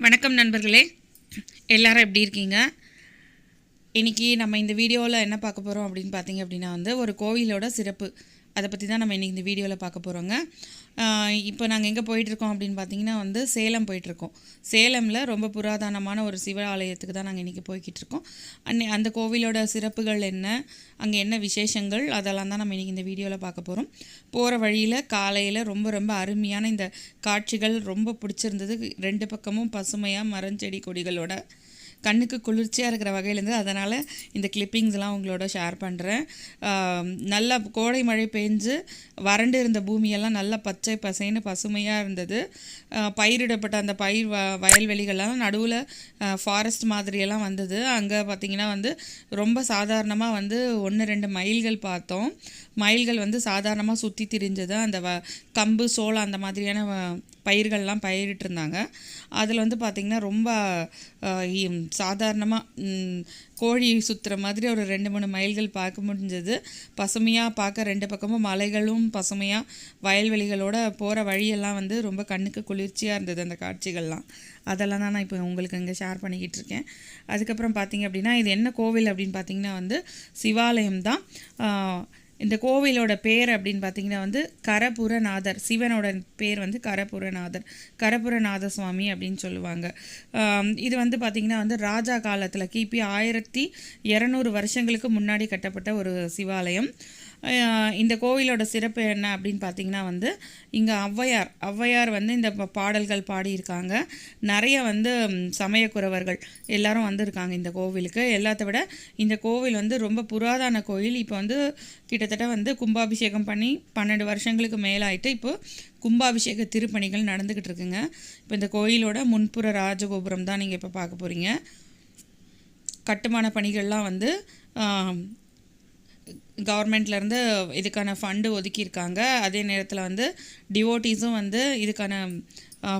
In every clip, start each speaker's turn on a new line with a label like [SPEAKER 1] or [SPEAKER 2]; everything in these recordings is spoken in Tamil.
[SPEAKER 1] வணக்கம் நண்பர்களே. எல்லாரும் எப்படி இருக்கீங்க? இன்றைக்கி நம்ம இந்த வீடியோவில் என்ன பார்க்க போகிறோம் அப்படின்னு பார்த்தீங்க அப்படின்னா வந்து ஒரு கோவிலோட சிறப்பு. அதை பற்றி தான் நம்ம இன்றைக்கி இந்த வீடியோவில் பார்க்க போகிறோங்க இப்போ நாங்கள் எங்கே போயிட்டுருக்கோம் அப்படின்னு பார்த்தீங்கன்னா வந்து சேலம் போயிட்டுருக்கோம். சேலமில் ரொம்ப புராதனமான ஒரு சிவ ஆலயத்துக்கு தான் நாங்கள் இன்றைக்கி போய்கிட்டு இருக்கோம் அன்னை அந்த கோவிலோட சிறப்புகள் என்ன? அங்கே என்ன விசேஷங்கள்? அதெல்லாம் தான் நம்ம இன்றைக்கி இந்த வீடியோவில் பார்க்க போகிறோம் போகிற வழியில் காலையில் ரொம்ப ரொம்ப அருமையான இந்த காட்சிகள் ரொம்ப பிடிச்சிருந்தது. ரெண்டு பக்கமும் பசுமையாக மரஞ்செடி கொடிகளோட கண்ணுக்கு குளிர்ச்சியாக இருக்கிற வகையிலேருந்து அதனால் இந்த கிளிப்பிங்ஸ்லாம் உங்களோட ஷேர் பண்ணுறேன் நல்லா கோடை மழை பெஞ்சு வறண்டு இருந்த பூமியெல்லாம் நல்லா பச்சை பசைன்னு பசுமையாக இருந்தது. பயிரிடப்பட்ட அந்த பயிர் வ வயல்வெளிகள்லாம் நடுவில் ஃபாரஸ்ட் மாதிரியெல்லாம் வந்தது. அங்கே பார்த்திங்கன்னா வந்து ரொம்ப சாதாரணமாக வந்து ஒன்று ரெண்டு மயில்கள் பார்த்தோம். மயில்கள் வந்து சாதாரணமாக சுற்றி திரிஞ்சது. அந்த வ கம்பு சோளம் அந்த மாதிரியான வ- பயிர்கள்லாம் பயிரிட்டிருந்தாங்க. அதில் வந்து பார்த்திங்கன்னா ரொம்ப சாதாரணமாக கோழி சுற்றுற மாதிரி ஒரு ரெண்டு மூணு மைல்கள் பார்க்க முடிஞ்சது. பசுமையாக பார்க்க ரெண்டு பக்கமும் மலைகளும் பசுமையாக வயல்வெளிகளோட போகிற வழியெல்லாம் வந்து ரொம்ப கண்ணுக்கு குளிர்ச்சியாக இருந்தது அந்த காட்சிகள்லாம். அதெல்லாம் தான் நான் இப்போ உங்களுக்கு இங்கே ஷேர் பண்ணிக்கிட்டு இருக்கேன். அதுக்கப்புறம் பார்த்திங்க அப்படின்னா இது என்ன கோவில் அப்படின்னு பார்த்தீங்கன்னா வந்து சிவாலயம் தான். இந்த கோவிலோட பேர் அப்படின்னு பார்த்தீங்கன்னா வந்து கரபுரநாதர். சிவனோட பேர் வந்து கரபுரநாதர். கரபுரநாத சுவாமி அப்படின்னு சொல்லுவாங்க. இது வந்து பார்த்திங்கன்னா வந்து ராஜா காலத்தில் கிபி ஆயிரத்தி இரநூறு வருஷங்களுக்கு முன்னாடி கட்டப்பட்ட ஒரு சிவாலயம். இந்த கோவிலோட சிறப்பு என்ன அப்படின்னு பார்த்தீங்கன்னா வந்து இங்கே ஔவையார் ஔவையார் வந்து இந்த பாடல்கள் பாடியிருக்காங்க. நிறைய வந்து சமயக்குறவர்கள் எல்லாரும் வந்திருக்காங்க இந்த கோவிலுக்கு. எல்லாத்த விட இந்த கோவில் வந்து ரொம்ப புராதன கோயில். இப்போ வந்து கிட்டத்தட்ட வந்து கும்பாபிஷேகம் பண்ணி பன்னெண்டு வருஷங்களுக்கு மேலாயிட்டு இப்போது கும்பாபிஷேக திருப்பணிகள் நடந்துக்கிட்டு இருக்குங்க. இப்போ இந்த கோயிலோட முன்புற ராஜகோபுரம் தான் நீங்கள் இப்போ பார்க்க போகிறீங்க கட்டுமான பணிகள்லாம் வந்து கவர்மெண்ட்லேருந்து இதுக்கான ஃபண்டு ஒதுக்கியிருக்காங்க. அதே நேரத்தில் வந்து டிவோட்டீஸும் வந்து இதுக்கான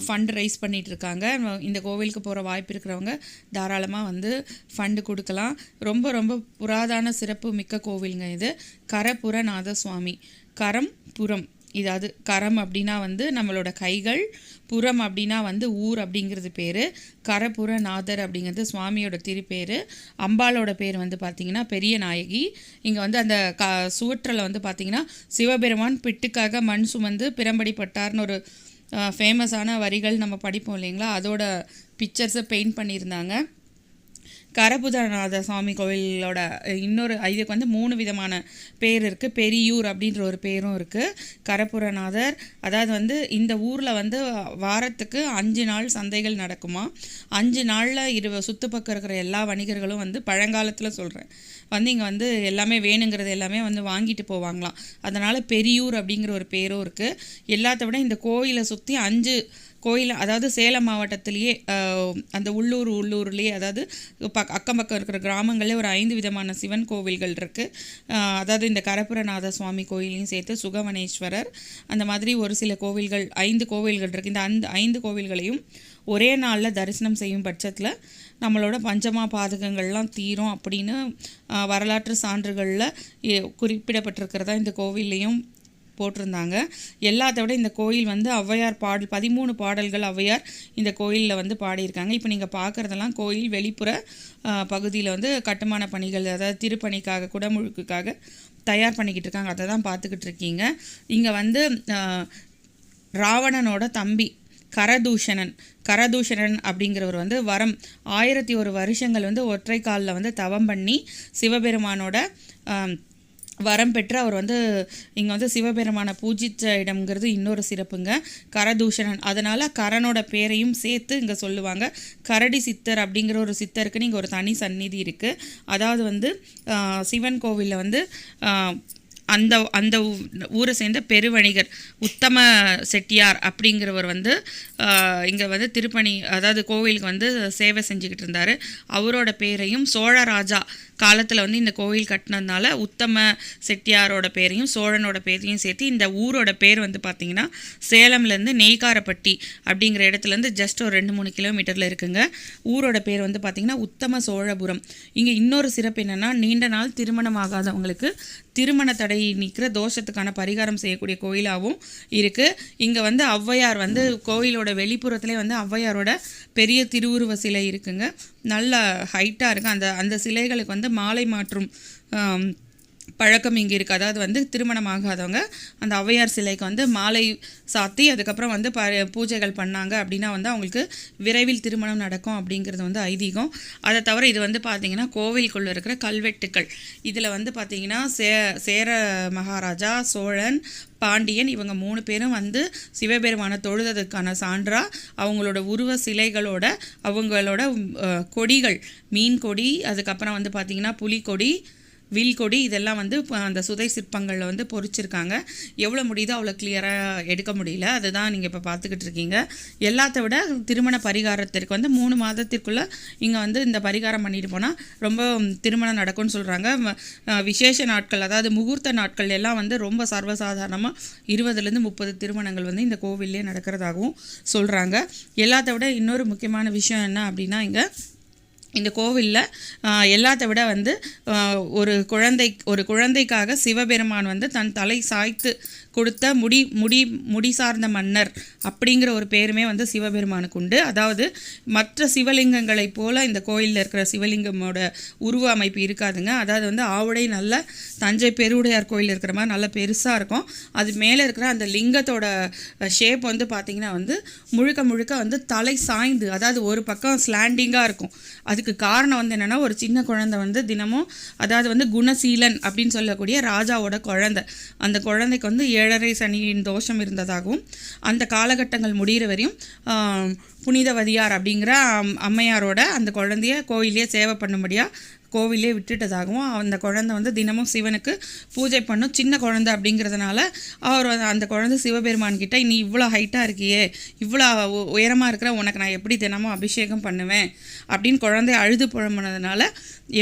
[SPEAKER 1] ஃபண்ட் ரைஸ் பண்ணிகிட்டு இருக்காங்க இந்த கோவிலுக்கு போகிற வாய்ப்பு இருக்கிறவங்க தாராளமாக வந்து ஃபண்டு கொடுக்கலாம். ரொம்ப ரொம்ப புராதான சிறப்பு மிக்க கோவிலுங்க இது. கரபுரநாத சுவாமி கரம் புறம் இதாவது கரம் அப்படின்னா வந்து நம்மளோட கைகள் புறம் அப்படின்னா வந்து ஊர் அப்படிங்கிறது பேர். கரபுரநாதர் அப்படிங்கிறது சுவாமியோட திருப்பேர். அம்பாலோட பேர் வந்து பார்த்திங்கன்னா பெரிய நாயகி. இங்கே வந்து அந்த க சுவற்றில் வந்து பார்த்திங்கன்னா சிவபெருமான் பிட்டுக்காக மண் சுமந்து பிரம்படிப்பட்டார்னு ஒரு ஃபேமஸான வரிகள் நம்ம படிப்போம் இல்லைங்களா? அதோட பிக்சர்ஸை பெயிண்ட் பண்ணியிருந்தாங்க. கரபுதநாத சுவாமி கோவிலோட இன்னொரு இதுக்கு வந்து மூணு விதமான பேர் இருக்குது பெரியூர் அப்படின்ற ஒரு பேரும் இருக்குது கரபுரநாதர் அதாவது வந்து இந்த ஊரில் வந்து வாரத்துக்கு அஞ்சு நாள் சந்தைகள் நடக்குமா? அஞ்சு நாளில் இரு சுற்றுப்பக்கம் இருக்கிற எல்லா வணிகர்களும் வந்து பழங்காலத்தில் சொல்கிறேன் வந்து இங்கே வந்து எல்லாமே வேணுங்கிறது எல்லாமே வந்து வாங்கிட்டு போவாங்களாம். அதனால் பெரியூர் அப்படிங்கிற ஒரு பேரும் இருக்குது எல்லாத்த விட இந்த கோயிலை சுற்றி அஞ்சு கோயில் அதாவது சேலம் மாவட்டத்திலேயே அந்த உள்ளூர் உள்ளூர்லேயே அதாவது பக் அக்கம் பக்கம் இருக்கிற கிராமங்களே ஒரு ஐந்து விதமான சிவன் கோவில்கள் இருக்குது அதாவது இந்த கரப்புரநாத சுவாமி கோயிலையும் சேர்த்து சுகவனேஸ்வரர் அந்த மாதிரி ஒரு சில கோவில்கள் ஐந்து கோவில்கள் இருக்குது இந்த அந்த ஐந்து கோவில்களையும் ஒரே நாளில் தரிசனம் செய்யும் பட்சத்தில் நம்மளோட பஞ்சமா பாதகங்கள்லாம் தீரும் அப்படின்னு வரலாற்று சான்றுகளில் குறிப்பிடப்பட்டிருக்கிறதா இந்த கோவில்லையும் போட்டிருந்தாங்க. எல்லாத்த விட இந்த கோயில் வந்து ஔவையார் பாடல் பதிமூணு பாடல்கள் ஔவையார் இந்த கோயிலில் வந்து பாடியிருக்காங்க. இப்போ நீங்கள் பார்க்குறதெல்லாம் கோயில் வெளிப்புற பகுதியில் வந்து கட்டுமான பணிகள் அதாவது திருப்பணிக்காக குடமுழுக்குக்காக தயார் பண்ணிக்கிட்டு இருக்காங்க அதை தான் பார்த்துக்கிட்டு இருக்கீங்க இங்கே வந்து ராவணனோட தம்பி கரதூஷணன் கரதூஷணன் அப்படிங்கிறவர் வந்து வரம் ஆயிரத்தி ஒரு வருஷங்கள் வந்து ஒற்றை காலில் வந்து தவம் பண்ணி சிவபெருமானோட வரம் பெற்று அவர் வந்து இங்கே வந்து சிவபெருமானை பூஜித்த இடம்ங்கிறது இன்னொரு சிறப்புங்க. கரதூஷணன். அதனால் கரனோட பேரையும் சேர்த்து இங்கே சொல்லுவாங்க. கரடி சித்தர் அப்படிங்கிற ஒரு சித்தருக்கு இங்கே ஒரு தனி சந்நிதி இருக்குது அதாவது வந்து சிவன் கோவிலில் வந்து அந்த அந்த ஊ- ஊரை சேர்ந்த பெருவணிகர் உத்தம செட்டியார் அப்படிங்கிறவர் வந்து இங்கே வந்து திருப்பணி அதாவது கோவிலுக்கு வந்து சேவை செஞ்சுக்கிட்டு இருந்தார். அவரோட பேரையும் சோழராஜா காலத்தில் வந்து இந்த கோவில் கட்டினதுனால உத்தம செட்டியாரோட பேரையும் சோழனோட பேரையும் சேர்த்து இந்த ஊரோட பேர் வந்து பார்த்திங்கன்னா சேலம்லேருந்து நெய்காரப்பட்டி அப்படிங்கிற இடத்துலேருந்து ஜஸ்ட் ஒரு ரெண்டு மூணு கிலோமீட்டரில் இருக்குங்க. ஊரோட பேர் வந்து பார்த்திங்கன்னா உத்தம சோழபுரம். இங்கே இன்னொரு சிறப்பு என்னென்னா நீண்ட நாள் திருமணம் ஆகாதவங்களுக்கு திருமண தடை நீக்கிற தோஷத்துக்கான பரிகாரம் செய்யக்கூடிய கோயிலாகவும் இருக்குது இங்கே வந்து ஔவையார் வந்து கோயிலோட வெளிப்புறத்துலேயே வந்து ஔவையாரோட பெரிய திருவுருவ சிலை இருக்குங்க. நல்ல ஹைட்டாக இருக்குது அந்த அந்த சிலைகளுக்கு வந்து மாலை மாற்றும் பழக்கம் இங்கே இருக்குது அதாவது வந்து திருமணம் ஆகாதவங்க அந்த ஔவையார் சிலைக்கு வந்து மாலை சாத்தி அதுக்கப்புறம் வந்து ப பூஜைகள் பண்ணாங்க அப்படின்னா வந்து அவங்களுக்கு விரைவில் திருமணம் நடக்கும் அப்படிங்கிறது வந்து ஐதீகம். அதை தவிர இது வந்து பார்த்திங்கன்னா கோவிலுக்குள்ளே இருக்கிற கல்வெட்டுக்கள். இதில் வந்து பார்த்திங்கன்னா சே சேர மகாராஜா சோழன் பாண்டியன் இவங்க மூணு பேரும் வந்து சிவபெருமான தொழுததுக்கான சான்றா அவங்களோட உருவ சிலைகளோட அவங்களோட கொடிகள் மீன் கொடி அதுக்கப்புறம் வந்து பார்த்திங்கன்னா புலிக்கொடி வில் கொடி இதெல்லாம் வந்து அந்த சுதை சிற்பங்களில் வந்து பொறிச்சிருக்காங்க. எவ்வளோ முடியுதோ அவ்வளோ கிளியராக எடுக்க முடியல. அதுதான் நீங்கள் இப்போ பார்த்துக்கிட்டு இருக்கீங்க. எல்லாத்த விட திருமண பரிகாரத்திற்கு வந்து மூணு மாதத்திற்குள்ளே இங்கே வந்து இந்த பரிகாரம் பண்ணிட்டு போனால் ரொம்ப திருமணம் நடக்கும்னு சொல்கிறாங்க விசேஷ நாட்கள் அதாவது முகூர்த்த நாட்கள் எல்லாம் வந்து ரொம்ப சர்வசாதாரணமாக இருபதுலேருந்து முப்பது திருமணங்கள் வந்து இந்த கோவில்லே நடக்கிறதாகவும் சொல்கிறாங்க எல்லாத்த விட இன்னொரு முக்கியமான விஷயம் என்ன அப்படின்னா இங்கே இந்த கோவிலில் எல்லாத்த விட வந்து ஒரு குழந்தை ஒரு குழந்தைக்காக சிவபெருமான் வந்து தன் தலை சாய்த்து கொடுத்த முடி முடி முடி சார்ந்த மன்னர் அப்படிங்கிற ஒரு பேருமே வந்து சிவபெருமானுக்கு உண்டு. அதாவது மற்ற சிவலிங்கங்களைப் போல் இந்த கோயிலில் இருக்கிற சிவலிங்கமோட உருவ அமைப்பு இருக்காதுங்க. அதாவது வந்து ஆவுடை நல்ல தஞ்சை பெருவுடையார் கோயில் இருக்கிற மாதிரி நல்ல பெருசாக இருக்கும். அது மேலே இருக்கிற அந்த லிங்கத்தோட ஷேப் வந்து பார்த்திங்கன்னா வந்து முழுக்க முழுக்க வந்து தலை சாய்ந்து அதாவது ஒரு பக்கம் ஸ்லாண்டிங்காக இருக்கும். அதுக்கு காரணம் வந்து என்னென்னா ஒரு சின்ன குழந்தை வந்து தினமும் அதாவது வந்து குணசீலன் அப்படின்னு சொல்லக்கூடிய ராஜாவோட குழந்தை. அந்த குழந்தைக்கு வந்து ஏழரை சனியின் தோஷம் இருந்ததாகவும் அந்த காலகட்டங்கள் முடிகிற வரையும் புனிதவதியார் அப்படிங்கிற அம்- அம்மையாரோட அந்த குழந்தைய கோயிலே சேவை பண்ணும்படியாக கோவிலே விட்டுட்டதாகவும் அந்த குழந்தை வந்து தினமும் சிவனுக்கு பூஜை பண்ணும். சின்ன குழந்தை அப்படிங்கிறதுனால அவர் அந்த குழந்தை சிவபெருமான் கிட்ட நீ இவ்வளோ ஹைட்டாக இருக்கியே இவ்வளோ உயரமாக இருக்கிற உனக்கு நான் எப்படி தினமும் அபிஷேகம் பண்ணுவேன்? அப்படின்னு குழந்தை அழுது புழம்புனதுனால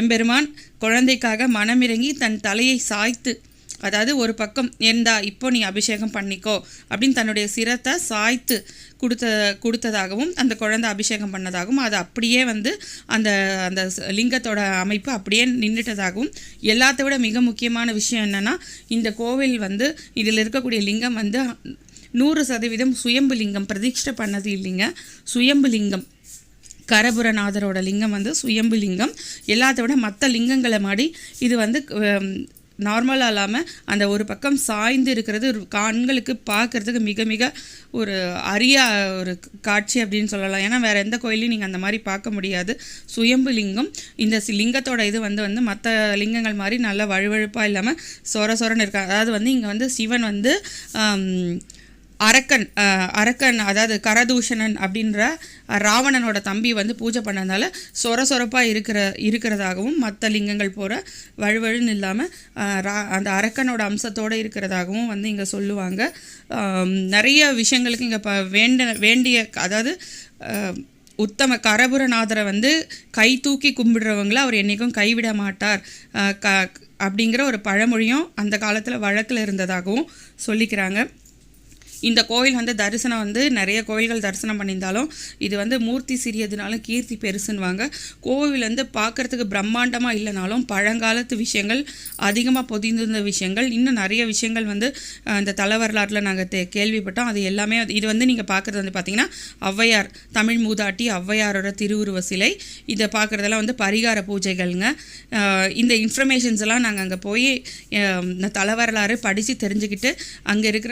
[SPEAKER 1] எம்பெருமான் குழந்தைக்காக மனமிறங்கி தன் தலையை சாய்த்து அதாவது ஒரு பக்கம் ஏண்டா இப்போ நீ அபிஷேகம் பண்ணிக்கோ அப்படின்னு தன்னுடைய சிரத்தை சாய்த்து கொடுத்த கொடுத்ததாகவும் அந்த குழந்தை அபிஷேகம் பண்ணதாகவும் அது அப்படியே வந்து அந்த அந்த லிங்கத்தோட அமைப்பு அப்படியே நின்றுட்டதாகவும் எல்லாத்த விட மிக முக்கியமான விஷயம் என்னென்னா இந்த கோவில் வந்து இதில் இருக்கக்கூடிய லிங்கம் வந்து நூறு சதவீதம் சுயம்பு லிங்கம் பிரதிஷ்டை பண்ணது இல்லைங்க. சுயம்பு லிங்கம். கரபுரநாதரோட லிங்கம் வந்து சுயம்பு லிங்கம். எல்லாத்த விட மற்ற லிங்கங்களை மாடி இது வந்து நார்மலாக இல்லாமல் அந்த ஒரு பக்கம் சாய்ந்து இருக்கிறது ஒரு கண்களுக்கு பார்க்கறதுக்கு மிக மிக ஒரு அரிய ஒரு காட்சி அப்படின்னு சொல்லலாம். ஏன்னா வேறு எந்த கோயிலையும் நீங்கள் அந்த மாதிரி பார்க்க முடியாது. சுயம்பு லிங்கம் இந்த லிங்கத்தோட இது வந்து வந்து மற்ற லிங்கங்கள் மாதிரி நல்லா வழுவழுப்பாக இல்லாமல் சொர சொரன்னு இருக்காங்க அதாவது வந்து இங்கே வந்து சிவன் வந்து அரக்கன் அரக்கன் அதாவது கரதூஷணன் அப்படின்ற ராவணனோட தம்பி வந்து பூஜை பண்ணதால சொர சொரப்பாக இருக்கிற இருக்கிறதாகவும் மற்ற லிங்கங்கள் போகிற வழுவழுன்னு இல்லாமல் அந்த அரக்கனோட அம்சத்தோடு இருக்கிறதாகவும் வந்து இங்கே சொல்லுவாங்க. நிறைய விஷயங்களுக்கு இங்கே ப வேண்ட வேண்டிய அதாவது உத்தம கரபுரநாதரை வந்து கை தூக்கி கும்பிடுறவங்கள அவர் என்றைக்கும் கைவிட மாட்டார். க அப்படிங்கிற ஒரு பழமொழியும் அந்த காலத்தில் வழக்கில் இருந்ததாகவும் சொல்லிக்கிறாங்க. இந்த கோயில் வந்து தரிசனம் வந்து நிறைய கோயில்கள் தரிசனம் பண்ணியிருந்தாலும் இது வந்து மூர்த்தி சிறியதுனாலும் கீர்த்தி பெருசுன்னுவாங்க. கோவில் வந்து பார்க்கறதுக்கு பிரம்மாண்டமாக இல்லைனாலும் பழங்காலத்து விஷயங்கள் அதிகமாக பொதிந்திருந்த விஷயங்கள் இன்னும் நிறைய விஷயங்கள் வந்து அந்த இந்த தல வரலாற்றில் நாங்கள் தே கேள்விப்பட்டோம். அது எல்லாமே இது வந்து நீங்கள் பார்க்குறது வந்து பார்த்தீங்கன்னா ஔவையார் தமிழ் மூதாட்டி ஔவையாரோட திருவுருவ சிலை. இதை பார்க்குறதெல்லாம் வந்து பரிகார பூஜைகள்ங்க. இந்த இன்ஃபர்மேஷன்ஸ் எல்லாம் நாங்கள் அங்கே போய் இந்த தல வரலாறு படித்து தெரிஞ்சுக்கிட்டு அங்கே இருக்கிற